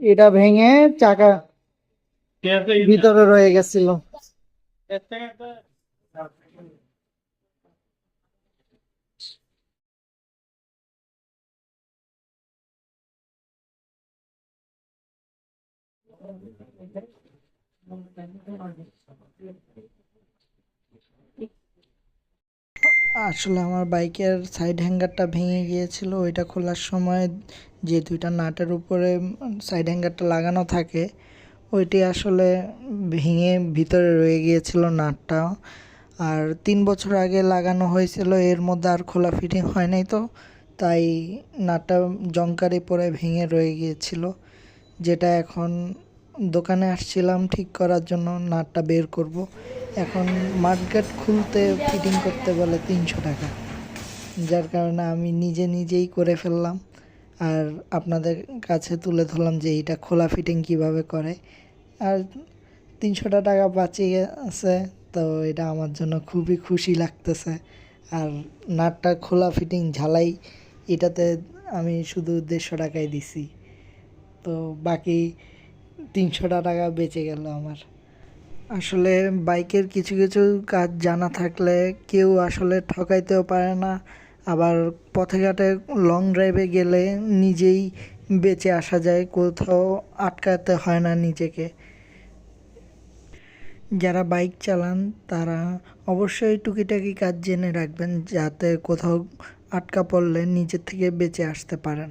এটা ভেঙে চাকা ভিতরে রয়ে গেছিল। আসলে আমার বাইকের সাইড হ্যাঙ্গারটা ভেঙে গিয়েছিল। ওইটা খোলার সময় যে দুইটা নাটের উপরে সাইড হ্যাঙ্গারটা লাগানো থাকে, ওইটি আসলে ভেঙে ভিতরে রয়ে গিয়েছিল নাটটা। আর তিন বছর আগে লাগানো হয়েছিল, এর মধ্যে আর খোলা ফিটিং হয় নাই তো, তাই নাটটা জংকারি পরে ভেঙে রয়ে গিয়েছিল। যেটা এখন দোকানে আসছিলাম, ঠিক করার জন্য নাটটা বের করব। এখন মাঠগাট খুলতে ফিটিং করতে বলে তিনশো টাকা, যার কারণে আমি নিজে নিজেই করে ফেললাম। আর আপনাদের কাছে তুলে ধরলাম যে এইটা খোলা ফিটিং কীভাবে করে। আর তিনশোটা টাকা বাঁচিয়ে আছে, তো এটা আমার জন্য খুবই খুশি লাগতেছে। আর নাটটা খোলা ফিটিং ঝালাই, এটাতে আমি শুধু দেড়শো টাকায় দিছি। তো বাকি তিনশোটা টাকা বেঁচে গেল আমার। আসলে বাইকের কিছু কিছু কাজ জানা থাকলে কেউ আসলে ঠকাইতেও পারে না। আবার পথে ঘাটে লং ড্রাইভে গেলে নিজেই বেঁচে আসা যায়, কোথাও আটকাতে হয় না নিজেকে। যারা বাইক চালান, তারা অবশ্যই টুকিটাকি কাজ জেনে রাখবেন, যাতে কোথাও আটকা পড়লে নিজের থেকে বেঁচে আসতে পারেন।